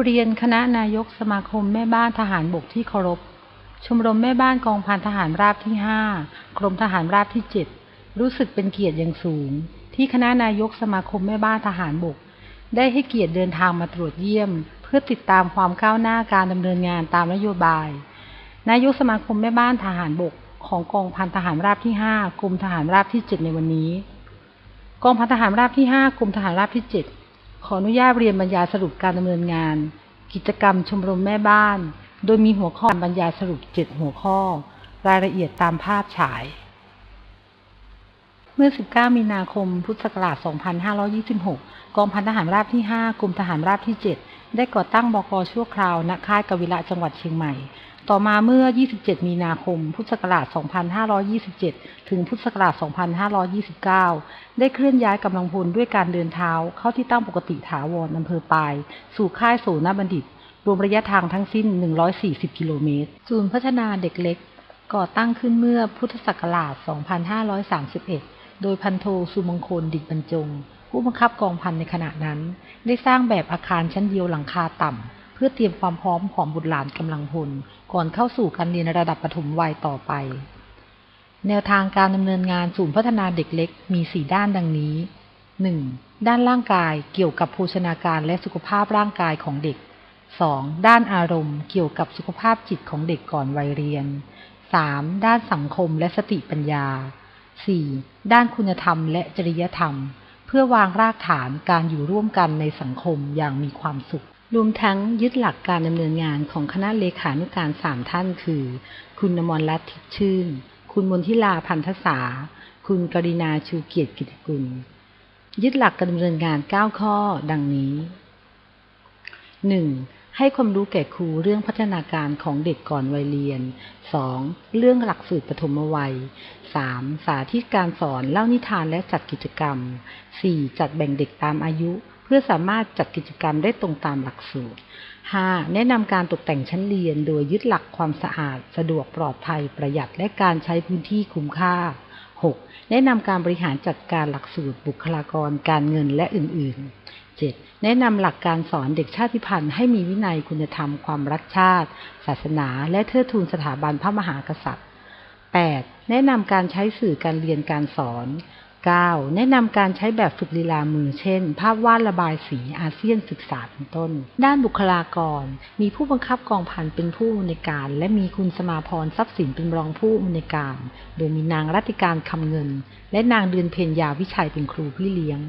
เรียนคณะนายกสมาคมแม่บ้านทหารบกที่เคารพ ชมรมแม่บ้านกองพันทหารราบที่ 5 กรมทหารราบที่ 7 รู้สึกเป็นเกียรติอย่างสูง ที่คณะนายกสมาคมแม่บ้านทหารบก ได้ให้เกียรติเดินทางมาตรวจเยี่ยม เพื่อติดตามความก้าวหน้าการดำเนินงานตามนโยบาย นายกสมาคมแม่บ้านทหารบก ของกองพันทหารราบที่ 5 กรมทหารราบที่ 7 ในวันนี้ กองพันทหารราบที่ 5 กรมทหารราบที่ 7 ขออนุญาตเรียนบรรยายสรุปการดำเนินงาน กิจกรรมชมรมแม่บ้าน โดยมีหัวข้อบรรยายสรุป 7 หัวข้อ รายละเอียดตามภาพฉาย เมื่อ 19 มีนาคม พุทธศักราช 2526 กองพันทหารราบที่ 5 กรมทหารราบที่ 7 ได้ก่อตั้งบกชั่วคราวณค่ายกวิระจังหวัดเชียงใหม่ ต่อมาเมื่อ 27 มีนาคม พุทธศักราช 2527 ถึงพุทธศักราช 2529 ได้เคลื่อนย้ายกำลังพลด้วยการเดินเท้าเข้าที่ตั้งปกติถาวรอำเภอปาย สู่ค่ายโสนบัณฑิต รวมระยะทางทั้งสิ้น 140 กิโลเมตร ศูนย์พัฒนาเด็กเล็ก ก่อตั้งขึ้นเมื่อพุทธศักราช 2531 โดยพันโทสุมงคลดิตบรรจง ผู้บังคับกองพันในขณะนั้น ได้สร้างแบบอาคารชั้นเดียวหลังคาต่ำ พื่อเตรียมความพร้อมของบุตรหลานกำลังพลก่อนเข้าสู่การเรียนระดับปฐมวัยต่อไป แนวทางการดำเนินงานศูนย์พัฒนาเด็กเล็กมี 4 ด้านดังนี้ 1. ด้านร่างกายเกี่ยวกับโภชนาการและสุขภาพร่างกายของเด็ก 2. ด้านอารมณ์เกี่ยวกับสุขภาพจิตของเด็กก่อนวัยเรียน 3. ด้านสังคมและสติปัญญา 4. ด้านคุณธรรมและจริยธรรม เพื่อวางรากฐานการอยู่ร่วมกันในสังคมอย่างมีความสุข รวมทั้งยึดหลักการดำเนินงานของคณะเลขานุการสามท่านคือ คุณนมรรัตน์ทิพย์ชื่น คุณมนทิลาพันธษา คุณกรินาชูเกียรติกิติกุล ยึดหลักการดำเนินงาน 9 ข้อดังนี้ 1. ให้ความรู้แก่ครูเรื่องพัฒนาการของเด็กก่อนวัยเรียน 2. เรื่องหลักสูตรปฐมวัย 3. สาธิตการสอนเล่านิทานและจัดกิจกรรม 4. จัดแบ่งเด็กตามอายุ เพื่อสามารถจัดกิจกรรมได้ตรงตามหลักสูตร 5. แนะนำการตกแต่งชั้นเรียนโดยยึดหลักความสะอาด สะดวกปลอดภัย ประหยัดและการใช้พื้นที่คุ้มค่า 6. แนะนำการบริหารจัดการหลักสูตรบุคลากรการเงินและอื่น ๆ 7. แนะนำหลักการสอนเด็กชาติพันธุ์ให้มีวินัยคุณธรรมความรักชาติ ศาสนา และเทิดทูนสถาบันพระมหากษัตริย์ 8. แนะนำการใช้สื่อการเรียนการสอน 9. แนะนำการใช้แบบฝึกลีลามือเช่น ภาพวาดระบายสีอาเซียนศึกษาเป็นต้น ด้านบุคลากร มีผู้บังคับกองพันเป็นผู้อำนวยการ และมีคุณสมาพรทรัพย์สินเป็นรองผู้อำนวยการ โดยมีนางรัติการคำเงิน และนางเดือนเพ็ญยาวิชัยเป็นครูพี่เลี้ยง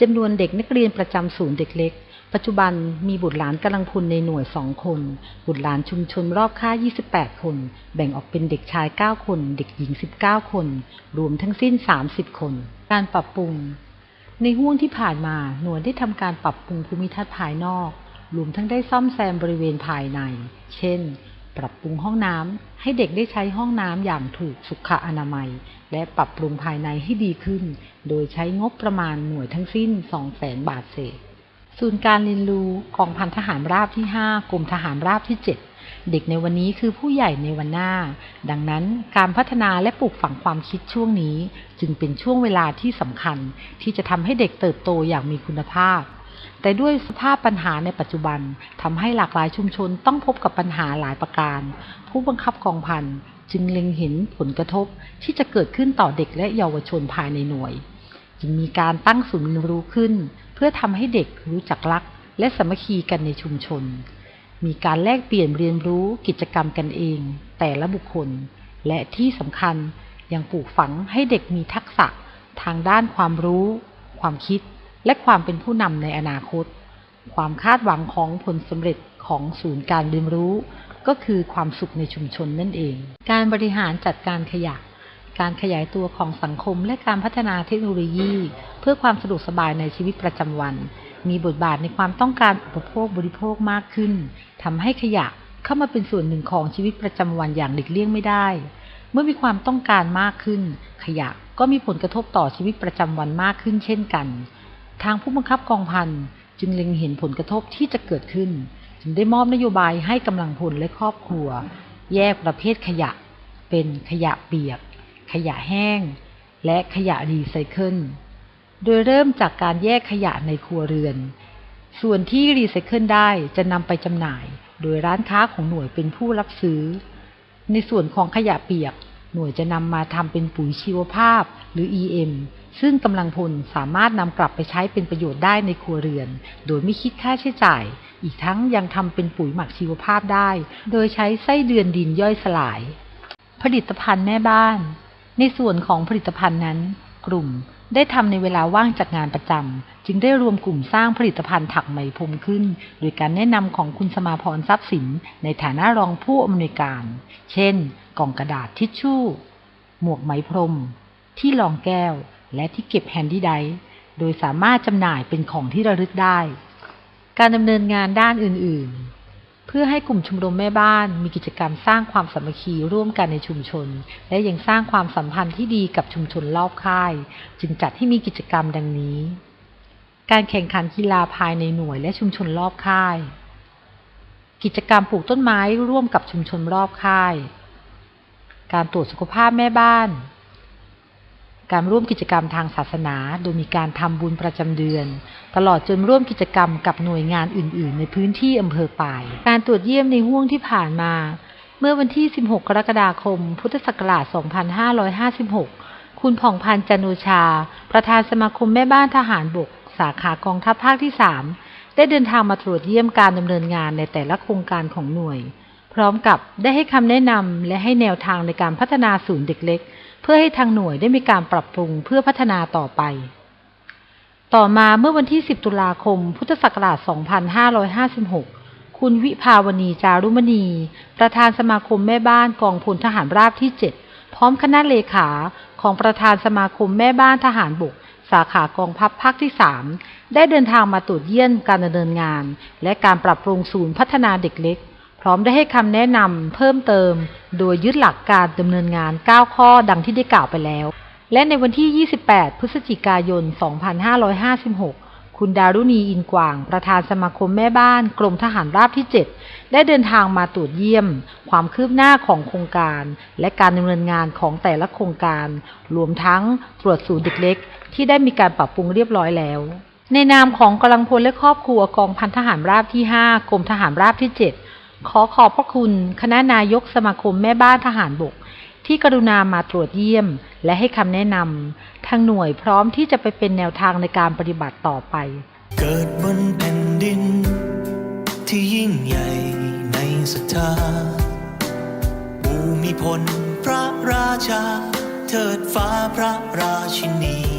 จำนวนเด็กนักเรียนประจำศูนย์เด็กเล็ก ปัจจุบันมีบุตรหลานกำลังพลในหน่วย 2 คน บุตรหลานชุมชนรอบค่าย 28 คน แบ่งออกเป็นเด็กชาย 9 คน เด็กหญิง 19 คน รวมทั้งสิ้น 30 คน การปรับปรุง ในห่วงที่ผ่านมาหน่วยได้ทำการปรับปรุงภูมิทัศน์ภายนอกรวมทั้งได้ซ่อมแซมบริเวณภายใน เช่น ปรับปรุงห้องน้ำให้เด็กได้ใช้ห้องน้ำอย่างถูกสุขอนามัย และปรับปรุงภายในให้ดีขึ้น โดยใช้งบประมาณหน่วยทั้งสิ้น 200,000 บาทเศษ ศูนย์การเรียนรู้กองพันทหารราบที่ 5 กรมทหารราบที่ 7 เด็กในวันนี้คือผู้ใหญ่ในวันหน้า ดังนั้นการพัฒนาและปลูกฝังความคิดช่วงนี้ จึงเป็นช่วงเวลาที่สำคัญ ที่จะทำให้เด็กเติบโตอย่างมีคุณภาพ แต่ด้วยสภาพปัญหาในปัจจุบันทำให้หลากหลายชุมชนต้องพบกับปัญหาหลายประการ ผู้บังคับกองพันจึงเล็งเห็นผลกระทบที่จะเกิดขึ้นต่อเด็กและเยาวชนภายในหน่วย จึงมีการตั้งศูนย์เรียนรู้ขึ้น เพื่อทำให้เด็กรู้จักรัก และสามัคคีกันในชุมชน มีการแลกเปลี่ยนเรียนรู้กิจกรรมกันเอง แต่ละบุคคล และที่สำคัญยังปลูกฝังให้เด็กมีทักษะทางด้านความรู้ ความคิด และความเป็นผู้นำในอนาคต ความคาดหวังของผลสำเร็จของศูนย์การเรียนรู้ ก็คือความสุขในชุมชนนั่นเอง การบริหารจัดการขยะ การขยายตัวของสังคมและการพัฒนาเทคโนโลยี เพื่อความสะดวกสบายในชีวิตประจำวัน มีบทบาทในความต้องการอุปโภคบริโภคมากขึ้นทำให้ขยะเข้ามาเป็นส่วนหนึ่งของชีวิตประจำวันอย่างหลีกเลี่ยงไม่ได้ เมื่อมีความต้องการมากขึ้น ขยะก็มีผลกระทบต่อชีวิตประจำวันมากขึ้นเช่นกัน ทางผู้บังคับกองพันจึงเล็งเห็นผลกระทบที่จะเกิดขึ้น จึงได้มอบนโยบายให้กำลังพลและครอบครัว แยกประเภทขยะ เป็นขยะเปียก ขยะแห้ง และขยะรีไซเคิล โดยเริ่มจากการแยกขยะในครัวเรือน ส่วนที่รีไซเคิลได้จะนำไปจำหน่าย โดยร้านค้าของหน่วยเป็นผู้รับซื้อ ในส่วนของขยะเปียก หน่วยจะนำมาทำเป็นปุ๋ยชีวภาพหรือ EM ซึ่งกำลังพลสามารถนำกลับไปใช้เป็นประโยชน์ได้ในครัวเรือน โดยไม่คิดค่าใช้จ่าย อีกทั้งยังทำเป็นปุ๋ยหมักชีวภาพได้ โดยใช้ไส้เดือนดินย่อยสลาย ผลิตภัณฑ์แม่บ้าน ในส่วนของผลิตภัณฑ์นั้น กลุ่มได้ทำในเวลาว่างจากงานประจำจึงได้รวมกลุ่มสร้างผลิตภัณฑ์ถักไหมพรมขึ้น โดยการแนะนำของคุณสมาพรทรัพย์สิน ในฐานะรองผู้อำนวยการ เช่น กล่องกระดาษทิชชู่ หมวกไหมพรม ที่รองแก้ว และที่เก็บแฮนดี้ไดโดยสามารถจำหน่ายเป็นของที่ระลึกได้ การดำเนินงานด้านอื่น ๆ เพื่อให้กลุ่มชมรมแม่บ้าน มีกิจกรรมสร้างความสามัคคีร่วมกันในชุมชน และยังสร้างความสัมพันธ์ที่ดีกับชุมชนรอบค่าย จึงจัดให้มีกิจกรรมดังนี้ การแข่งขันกีฬาภายในหน่วยและชุมชนรอบค่าย กิจกรรมปลูกต้นไม้ร่วมกับชุมชนรอบค่าย การตรวจสุขภาพแม่บ้าน การร่วมกิจกรรมทางศาสนา โดยมีการทำบุญประจำเดือน ตลอดจนร่วมกิจกรรมกับหน่วยงานอื่น ๆ ในพื้นที่อำเภอป่าย การตรวจเยี่ยมในห่วงที่ผ่านมา เมื่อวันที่ 16 กรกฎาคม พุทธศักราช 2556 คุณผ่องพันธ์จันโอชา ประธานสมาคมแม่บ้านทหารบก สาขากองทัพภาคที่ 3 ได้เดินทางมาตรวจเยี่ยมการดำเนินงานในแต่ละโครงการของหน่วย พร้อมกับได้ให้คำแนะนำและให้แนวทางในการพัฒนาศูนย์เด็กเล็ก เพื่อให้ทางหน่วยได้มีการปรับปรุงเพื่อพัฒนาต่อไป ต่อมาเมื่อวันที่ 10 ตุลาคม พุทธศักราช 2556 คุณวิภาวณีจารุมณี ประธานสมาคมแม่บ้านกองพลทหารราบที่ 7 พร้อมคณะเลขาของประธานสมาคมแม่บ้านทหารบกสาขากองพับภาคที่ 3 ได้เดินทางมาตรวจเยี่ยมการดำเนินงาน และการปรับปรุงศูนย์พัฒนาเด็กเล็ก พร้อมได้ให้คำแนะนำเพิ่มเติม โดยยึดหลักการดำเนินงาน 9 ข้อดังที่ได้กล่าวไปแล้ว และในวันที่ 28 พฤศจิกายน 2556 คุณดารุณีอินกว่าง ประธานสมาคมแม่บ้าน กรมทหารราบที่ 7 ได้เดินทางมาตรวจเยี่ยม ความคืบหน้าของโครงการ และการดำเนินงานของแต่ละโครงการ รวมทั้งตรวจศูนย์เด็กเล็ก ที่ได้มีการปรับปรุงเรียบร้อยแล้วในนามของกำลังพลและครอบครัวกองพันทหารราบที่ 5 กรมทหารราบที่ 7 ขอขอบพระคุณคณะนายกสมาคมแม่บ้านทหารบก ที่กรุณามาตรวจเยี่ยม และให้คำแนะนำทางหน่วยพร้อมที่จะไปเป็นแนวทางในการปฏิบัติต่อไป เกิดบนแผ่นดิน ที่ยิ่งใหญ่ในศรัทธาภูมิพลพระราชา เทิดฟ้าพระราชินี